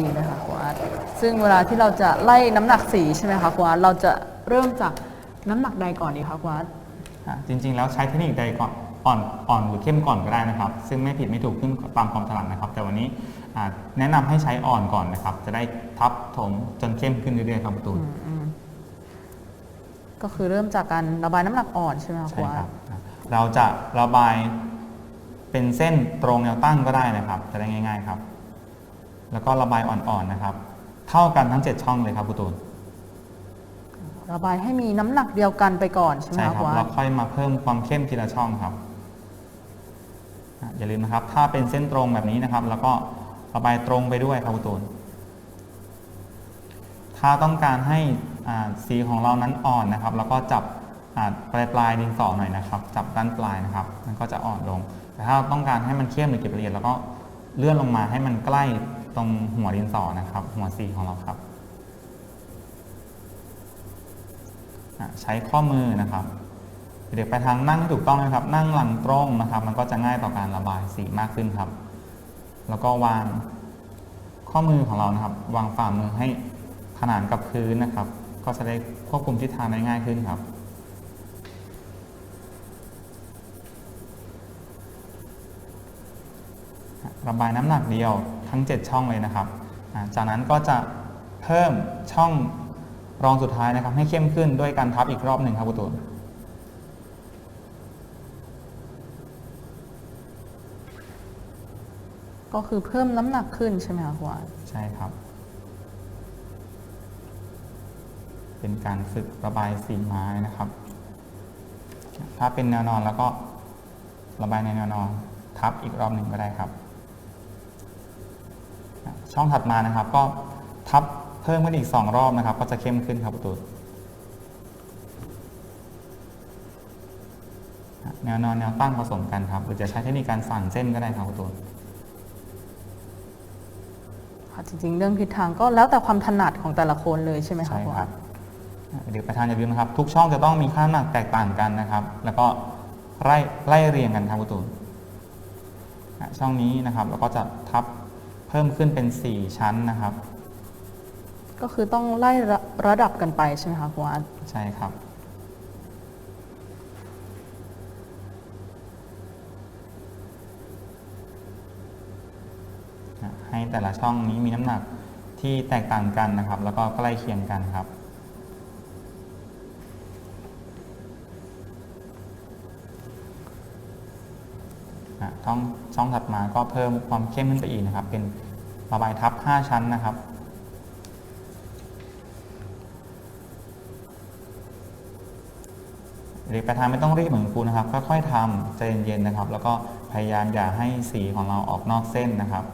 ดีเลยค่ะครูอาร์ตซึ่งเวลาที่เราจะไล่น้ำหนักสีใช่ไหมคะครูอาร์ตเราจะเริ่มจากน้ำหนักใดก่อนดีคะครูอาร์ตอะจริงๆ แล้วใช้เทคนิคใดก่อนอ่อนอ่อนหรือเข้มก่อนก็ได้นะครับ ซึ่งไม่ผิดไม่ถูกขึ้นตามความถนัดนะครับ แต่วันนี้อะแนะนำให้ใช้อ่อนก่อนนะครับ จะได้ทับถมจนเข้มขึ้นเรื่อยๆครับประตูนก็คือเริ่มจากการระบายน้ำหนักอ่อนใช่ไหมคะคใช่รูอาคร์รัตบอะเราจะระบายเป็นเส้นตรงแนวตั้งก็ได้นะครับ จะได้ง่าย ๆ ครับ แล้วก็ระบายอ่อนๆนะครับ เท่ากันทั้ง 7 ช่องเลยครับประตูนระบายให้มีน้ำหนักเดียวกันไปก่อนใช่ไหมใช่คะคครับรูอาแล้ร์วตค่อยมาเพิ่มความเข้มทีละช่องครับอะอย่าลืมนะครับ ถ้าเป็นเส้นตรงแบบนี้นะครับ แล้วก็ระบายตรงไปด้วยครับคุณตูนถ้าต้องการให้อ่าสีของเรานั้นอ่อนนะครับ แล้วก็จับอ่าปลายปลายๆดินสอหน่อยนะครับ จับด้านปลายนะครับ มันก็จะอ่อนลง แต่ถ้าต้องการให้มันเข้มหรือเก็บละเอียดแล้วก็เลื่อนลงมาให้มันใกล้ ตรงหัวดินสอนะครับ หัวสีของเราครับ ใช้ข้อมือนะครับ เด็กไปทางนั่งให้ถูกต้องนะครับ นั่งหลังตรงนะครับ มันก็จะง่ายต่อการระบายสีมากขึ้นครับ แล้วก็วางข้อมือของเรานะครับ วางฝ่ามือให้ขนานกับพื้นนะครับ ก็จะได้ควบคุมทิศทางได้ง่ายขึ้นครับระบายน้ำหนักเดียว ทั้ง 7 ช่องเลยนะครับอ่าจากนั้นก็จะเพิ่มช่องรองสุดท้ายนะครับ ให้เข้มขึ้นด้วยการทับอีกรอบหนึ่งครับคุณตูนก็คือเพิ่มน้ำหนักขึ้นใช่ไหมคะครูอาร์ตใช่ครับ เป็นการฝึกระบายสีไม้นะครับ ถ้าเป็นแนวนอนแล้วก็ระบายในแนวนอนทับอีกรอบหนึ่งก็ได้ครับ ช่องถัดมานะครับ ก็ทับเพิ่มขึ้นอีก 2 รอบนะครับ ก็จะเข้มขึ้นครับประตูแนวนอนแนวตั้งผสมกันครับ หรือจะใช้เทคนิคการสั่งเส้นก็ได้ครับประตูค่ะจริงๆ เรื่องทิศทางก็แล้วแต่ความถนัดของแต่ละคนเลยใช่ไหมคะใช่ครูคอารัร์บตเดี๋ยวประธานอย่าลืมนะครับ ทุกช่องจะต้องมีค่าน้ำหนักแตกต่างกันนะครับ แล้วก็ไล่ไล่เรียงกันครับคุณตูนอะช่องนี้นะครับ แล้วก็จะทับ เพิ่มขึ้นเป็น 4 ชั้นนะครับ ก็คือต้องไล่ระระดับกันไปใช่ไหมคะครูอาร์ตใช่ครับ ให้แต่ละช่องนี้มีน้ำหนักที่แตกต่างกันนะครับ แล้วก็ใกล้เคียงกันครับ ช่องช่องถัดมาก็เพิ่มความเข้มขึ้นไปอีกนะครับ เป็นระบายทับ 5 ชั้นนะครับเด็กประธานไม่ต้องรีบเหมือนครูนะครับค่อยๆทำใจเย็นๆนะครับ แล้วก็พยายามอย่าให้สีของเราออกนอกเส้นนะครับ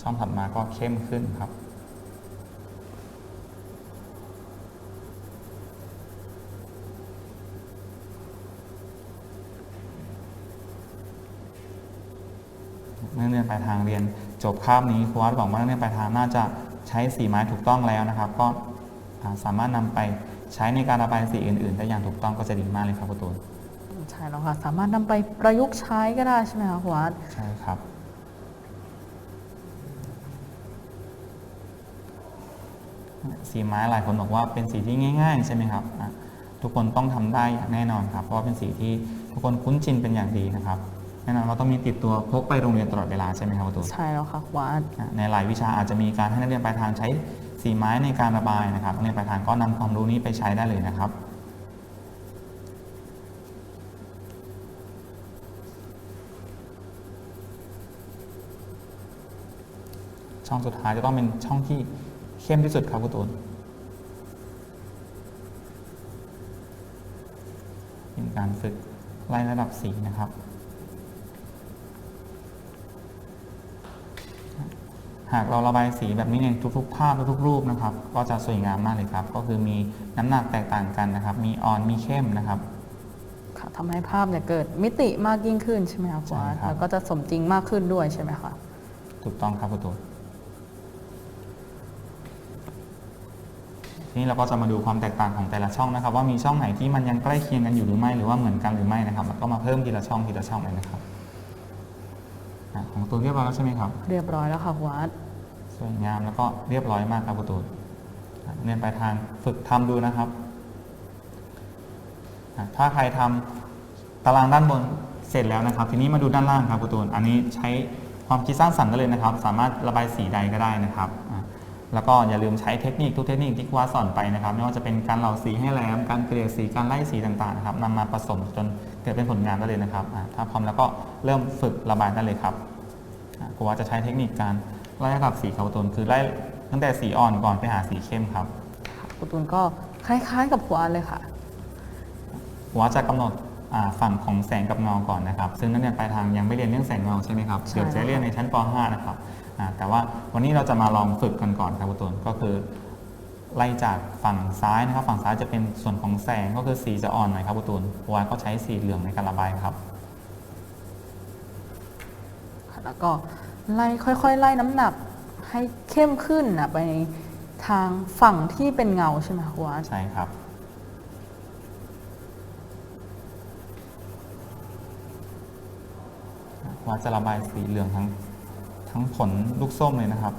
ช่องถัดมาก็เข้มขึ้นครับ นักเรียนปลายทางเรียนจบคาบนี้ครูวัดบอกว่านักเรียนปลายทางน่าจะใช้สีไม้ถูกต้องแล้วนะครับ ก็อ่าสามารถนำไปใช้ในการระบายสีอื่น ๆ ได้อย่างถูกต้องก็จะดีมากเลยครับคุณตูนใช่แล้วค่ะ สามารถนำไปประยุกต์ใช้ก็ได้ใช่ไหมคะครูอาร์ตใช่ครับ สีไม้หลายคนบอกว่าเป็นสีที่ง่าย ๆ ใช่ไหมครับอะทุกคนต้องทำได้อย่างแน่นอนครับ เพราะว่าเป็นสีที่ทุกคนคุ้นชินเป็นอย่างดีนะครับแน่นอนว่าต้องมีติดตัวพกไปโรงเรียนตลอดเวลาใช่ไหมครับคุณตูนใช่แล้วค่ะครูอาร์ตอะในหลายวิชาอาจจะมีการให้นักเรียนปลายทางใช้สีไม้ในการระบายนะครับนักเรียนปลายทางก็นำความรู้นี้ไปใช้ได้เลยนะครับช่องสุดท้ายจะต้องเป็นช่องที่ เข้มที่สุดครับคุณตูนเป็นการฝึกไล่ระดับสีนะครับ หากเราระบายสีแบบนี้ในทุกๆ ภาพทุกๆรูปนะครับ ก็จะสวยงามมากเลยครับ ก็คือมีน้ำหนักแตกต่างกันนะครับ มีอ่อนมีเข้มนะครับค่ะทำให้ภาพเนี่ยเกิดมิติมากยิ่งขึ้นใช่ไหมคะครูอาร์ตใช่ครับ แล้วก็จะสมจริงมากขึ้นด้วยใช่ไหมคะ ถูกต้องครับคุณตูน นี้เราก็จะมาดูความแตกต่างของแต่ละช่องนะครับ ว่ามีช่องไหนที่มันยังใกล้เคียงกันอยู่หรือไม่หรือว่าเหมือนกันหรือไม่นะครับ แล้วก็มาเพิ่มทีละช่องทีละช่องเลยนะครับอะของตูนเรียบร้อยแล้วใช่ไหมครับ เรียบร้อยแล้วค่ะครูอาร์ตสวยงามแล้วก็เรียบร้อยมากครับคุณตูนอะเรียนไปลายทางฝึกทำดูนะครับอะถ้าใครทำตารางด้านบนเสร็จแล้วนะครับ ทีนี้มาดูด้านล่างครับคุณตูนอันนี้ใช้ความคิดสร้างสรรค์ได้เลยนะครับ สามารถระบายสีใดก็ได้นะครับอะ แล้วก็อย่าลืมใช้เทคนิคทุกเทคนิคที่ครูว่าสอนไปนะครับไม่ว่าจะเป็นการเหลาสีให้แหลมการเกลี่ยสีการไล่สีต่างๆนะครับนำมาผสมจนเกิดเป็นผลงานได้เลยนะครับอะถ้าพร้อมแล้วก็เริ่มฝึกระบายได้เลยครับอะครูว่าจะใช้เทคนิคการไล่ระดับสีขาวโทนคือไล่ตั้งแต่สีอ่อนก่อนไปหาสีเข้มครับครูตูนก็คล้ายๆ กับครูอาร์ตเลยค่ะครูว่าจะกำหนดอ่า ฝั่งของแสงกับเงาก่อนนะครับ ซึ่งนักเรียนปลายทางยังไม่เรียนเรื่องแสงเงาใช่ไหมครับใช่เดี๋ยวจะเรียนในชั้นป .5 นะครับอ่าแต่ว่าวันนี้เราจะมาลองฝึกกันก่อนครับครูตูนก็คือไล่จากฝั่งซ้ายนะครับ ฝั่งซ้ายจะเป็นส่วนของแสงก็คือสีจะอ่อนหน่อยครับครูตูนครูว่าก็ใช้สีเหลืองในการระบายครับแล้วก็ไล่ค่อยๆ ไล่น้ำหนักให้เข้มขึ้นนะไปทางฝั่งที่เป็นเงาใช่ไหมคะครูอาร์ตใช่ครับ ว่าจะระบายสีเหลืองทั้งทั้งผลลูกส้มเลยนะครับ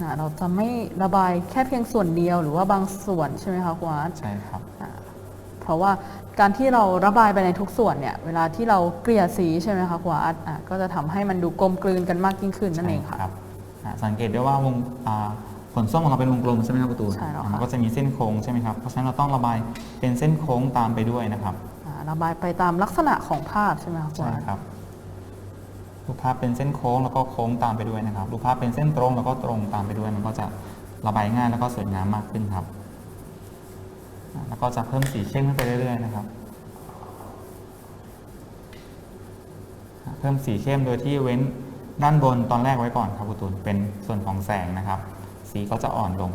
นะเราจะไม่ระบายแค่เพียงส่วนเดียวหรือว่าบางส่วนใช่ไหมคะครูอาร์ตใช่ครับ อ่าเพราะว่าการที่เราระบายไปในทุกส่วนเนี่ยเวลาที่เราเกลี่ยสีใช่ไหมคะครูอาร์ตอะก็จะทำให้มันดูกลมกลืนกันมากยิ่งขึ้นนั่นเองค่ะ ใช่รับอ่าสังเกตได้ว่าวงอ่าผลส้มของเราเป็นวงกลมใช่ไหมครับประตูใช่แล้วค่ะ มันก็จะมีเส้นโค้งใช่ไหมครับ เพราะฉะนั้นเราต้องระบายเป็นเส้นโค้งตามไปด้วยนะครับ อ่าระบายไปตามลักษณะของภาพใช่ไหมคะครูใช่อาร์ต ครับ รูปภาพเป็นเส้นโค้งแล้วก็โค้งตามไปด้วยนะครับ รูปภาพเป็นเส้นตรงแล้วก็ตรงตามไปด้วย มันก็จะระบายง่ายแล้วก็สวยงามมากขึ้นครับ แล้วก็จะเพิ่มสีเข้มขึ้นไปเรื่อยๆนะครับ เพิ่มสีเข้มโดยที่เว้นด้านบนตอนแรกไว้ก่อนครับคุณตูนเป็นส่วนของแสงนะครับ สีก็จะอ่อนลง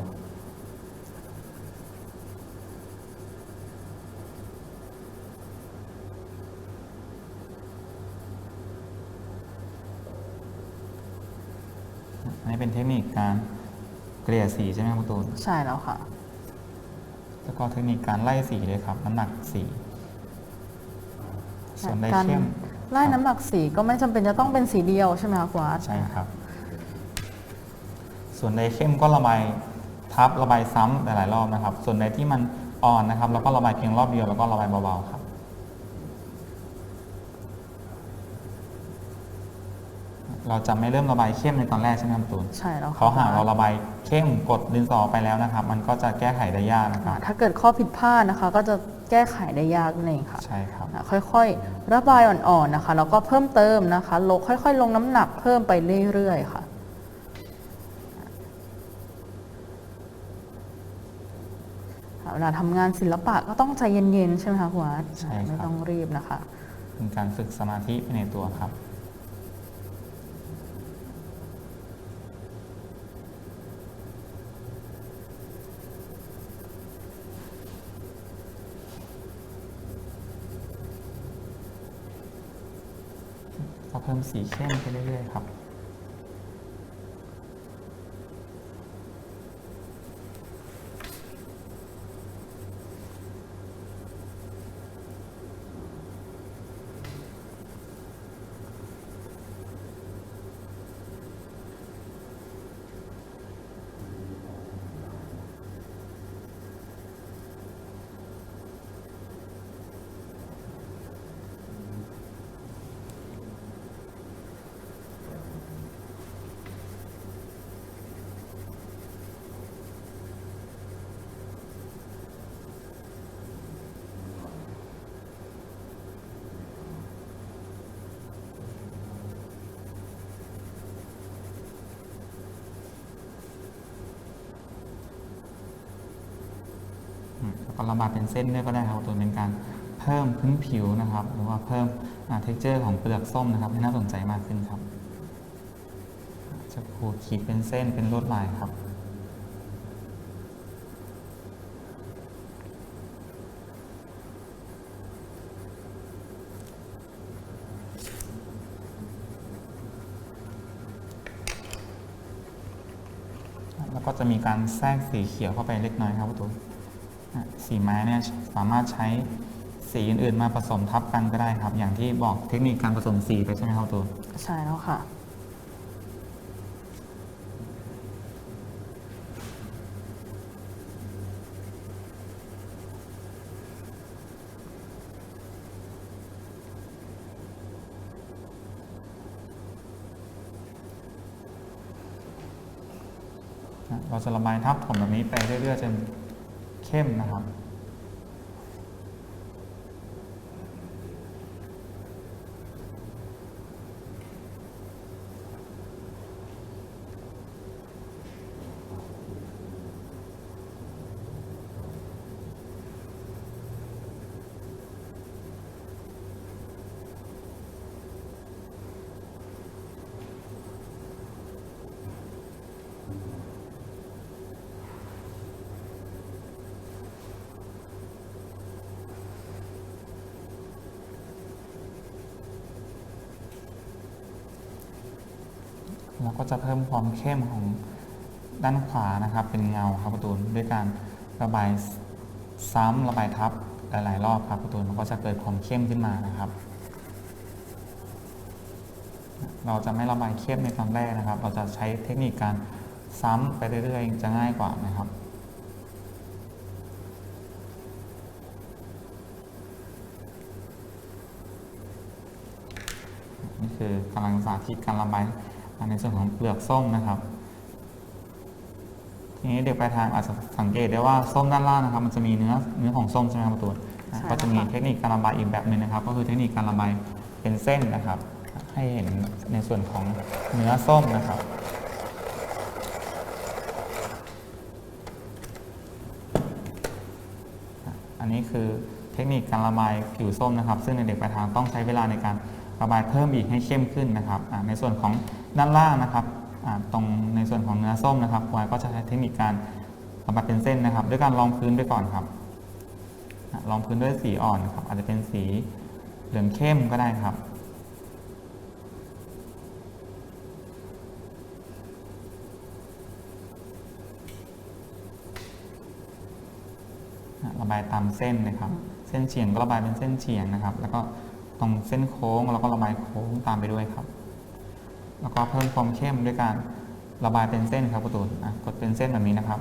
อันนี้เป็นเทคนิคการเกลี่ยสีใช่ไหมครับคุณตูนใช่แล้วค่ะ แล้วก็เทคนิคการไล่สีเลยครับ น้ำหนักสีส่วนใดการเข้มไล่น้ำหนักสีก็ไม่จำเป็นจะต้องเป็นสีเดียวใช่ไหมคะครูอาร์ตใช่ครับ ส่วนใดเข้มก็ระบายทับระบายซ้ำหลายๆรอบนะครับ ส่วนใดที่มันอ่อนนะครับ แล้วก็ระบายเพียงรอบเดียวแล้วก็ระบายเบาๆครับ เราจะไม่เริ่มระบายเข้มในตอนแรกใช่ไหมครับตูนใช่แล้วค่ะเขาหากเราระบายเข้มกดดินสอไปแล้วนะครับ มันก็จะแก้ไขได้ยากนะครับอ่าถ้าเกิดข้อผิดพลาดนะคะ ก็จะแก้ไขได้ยากนั่นเองค่ะใช่ครับอะค่อยๆ ระบายอ่อนๆนะคะแล้วก็เพิ่มเติมนะคะลงค่อย ๆ ลงน้ำหนักเพิ่มไปเรื่อยๆค่ะอะเวลาทำงานศิลปะก็ต้องใจเย็นๆ ใช่ไหมคะคุณอาร์ตใช่ครับไม่ต้องรีบนะคะ เป็นการฝึกสมาธิไปในตัวครับ เพิ่มสีเข้มไปเรื่อยๆครับ ระบายเป็นเส้นด้วยก็ได้ครับตัวเป็นการเพิ่มพื้นผิวนะครับ หรือว่าเพิ่มเท็กเจอร์ของเปลือกส้มนะครับ ให้น่าสนใจมากขึ้นครับ จะขูดขีดเป็นเส้นเป็นลวดลายครับแล้วก็จะมีการแทรกสีเขียวเข้าไปเล็กน้อยครับตัว สีไม้เนี่ยสามารถใช้สีอื่นๆมาผสมทับกันก็ได้ครับ อย่างที่บอกเทคนิคการผสมสีไปใช่ไหมครับคุณตูนใช่แล้วค่ะนะเราจะระบายทับถมแบบนี้ไปเรื่อยๆจน เข้มนะครับ เราก็จะเพิ่มความเข้มของด้านขวานะครับ เป็นเงาครับประตูนด้วยการระบายซ้ำระบายทับหลายๆ รอบครับประตูนมันก็จะเกิดความเข้มขึ้นมานะครับ เราจะไม่ระบายเข้มในตอนแรกนะครับ เราจะใช้เทคนิคการซ้ำไปเรื่อยๆจะง่ายกว่านะครับนี่คือกำลังสาธิตการระบาย ในส่วนของเปลือกส้มนะครับ ทีนี้เด็กปลายทางอาจจะสังเกตได้ว่าส้มด้านล่างนะครับ มันจะมีเนื้อเนื้อของส้มใช่ไหมครับประตูนอะใช่ก็จะมีแล้วค่ะเทคนิคการระบายอีกแบบหนึ่งนะครับ ก็คือเทคนิคการระบายเป็นเส้นนะครับ ให้เห็นในส่วนของเนื้อส้มนะครับอันนี้คือเทคนิคการระบายผิวส้มนะครับ ซึ่งในเด็กปลายทางต้องใช้เวลาในการระบายเพิ่มอีกให้เข้มขึ้นนะครับอ่าในส่วนของ ด้านล่างนะครับตรงในส่วนของเนื้อส้มนะครับวายก็จะใช้เทคนิคการระบายเป็นเส้นนะครับ ด้วยการรองพื้นไปก่อนครับรองพื้นด้วยสีอ่อนครับ อาจจะเป็นสีเหลืองเข้มก็ได้ครับระบายตามเส้นนะครับ เส้นเฉียงก็ระบายเป็นเส้นเฉียงนะครับ แล้วก็ตรงเส้นโค้งเราก็ระบายโค้งตามไปด้วยครับ แล้วก็เพิ่มความเข้มด้วยการระบายเป็นเส้นครับประตูนกดเป็นเส้นแบบนี้นะครับ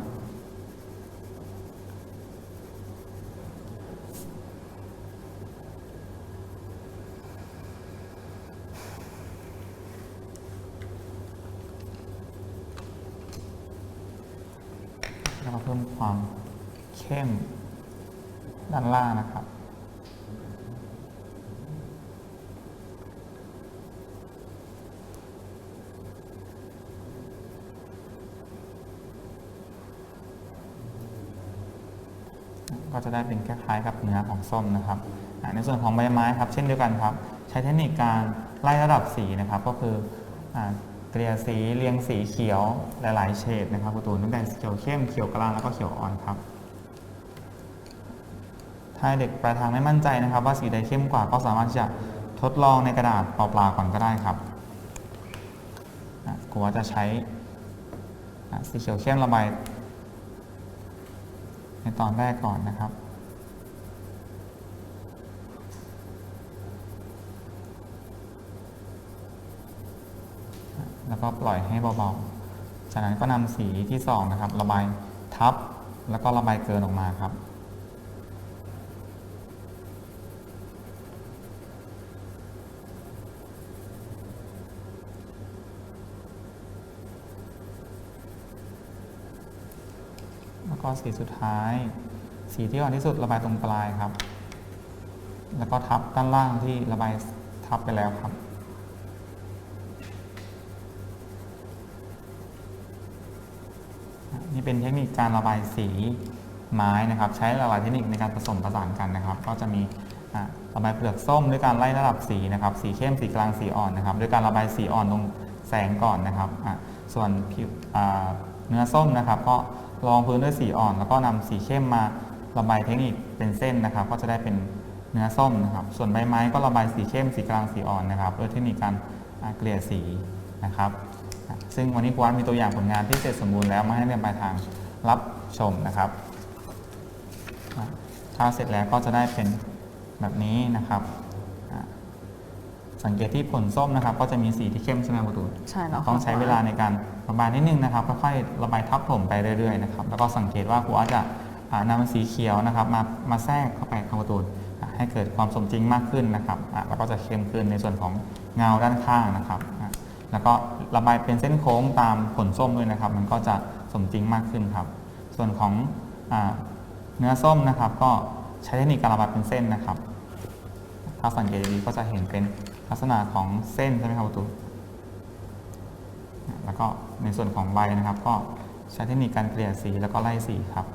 แล้วก็เพิ่มความเข้มด้านล่างนะครับ ก็ จะได้เป็นคล้ายๆกับเนื้อของส้มนะครับในส่วนของใบไม้ครับ เช่นเดียวกันครับ ใช้เทคนิคการไล่ระดับสีนะครับ ก็คือเกลี่ยสีเรียงสีเขียวหลายๆเฉดนะครับประตูนตั้งแต่เขียวเข้มเขียวกลางแล้วก็เขียวอ่อนครับ ถ้าเด็กปลายทางไม่มั่นใจนะครับ ว่าสีใดเข้มกว่าก็สามารถที่จะทดลองในกระดาษเปล่าๆก่อนก็ได้ครับอะครูว่าจะใช้สีเขียวเข้มระบาย ในตอนแรกก่อนนะครับ แล้วก็ปล่อยให้เบาๆ จากนั้นก็นำสีที่สองนะครับ ระบายทับแล้วก็ระบายเกินออกมาครับ ก็สีสุดท้าย สีที่อ่อนที่สุดระบายตรงปลายครับ แล้วก็ทับด้านล่างที่ระบายทับไปแล้วครับ นี่เป็นเทคนิคการระบายสีไม้นะครับ ใช้หลายเทคนิคในการผสมผสานกันนะครับ ก็จะมีระบายเปลือกส้มด้วยการไล่ระดับสีนะครับ สีเข้มสีกลางสีอ่อนนะครับด้วยการระบายสีอ่อนตรงแสงก่อนนะครับ ส่วนผิวเนื้อส้มนะครับ ก็ รองพื้นด้วยสีอ่อน แล้วก็นำสีเข้มมาระบายเทคนิคเป็นเส้นนะครับ ก็จะได้เป็นเนื้อส้มนะครับ ส่วนใบไม้ก็ระบายสีเข้มสีกลางสีอ่อนนะครับด้วยเทคนิคการเกลี่ยสีนะครับ ซึ่งวันนี้ครูอาร์ตมีตัวอย่างผลงานที่เสร็จสมบูรณ์แล้วมาให้เรียนปลายทางรับชมนะครับถ้าเสร็จแล้วก็จะได้เป็นแบบนี้นะครับ สังเกตที่ผลส้มนะครับก็จะมีสีที่เข้มใช่ไหมครับครูตูนใช่แล้วค่ะ ต้องใช้เวลาในการระบายนิดนึงนะครับค่อยๆระบายทับถมไปเรื่อยๆนะครับแล้วก็สังเกตว่าครูอาร์ตจะอ่านำสีเขียวนะครับมามาแทรกเข้าไปครับครูตูนอะให้เกิดความสมจริงมากขึ้นนะครับอะแล้วก็จะเข้มขึ้นในส่วนของเงาด้านข้างนะครับอะแล้วก็ระบายเป็นเส้นโค้งตามผลส้มด้วยนะครับ มันก็จะสมจริงมากขึ้นครับ ส่วนของอ่าเนื้อส้มนะครับ ก็ใช้เทคนิคการระบายเป็นเส้นนะครับ ถ้าสังเกตดีๆก็จะเห็นเป็น ลักษณะของเส้นใช่ไหมครับประตูนแล้วก็ในส่วนของใบนะครับ ก็ใช้เทคนิคการเกลี่ยสีแล้วก็ไล่สีครับ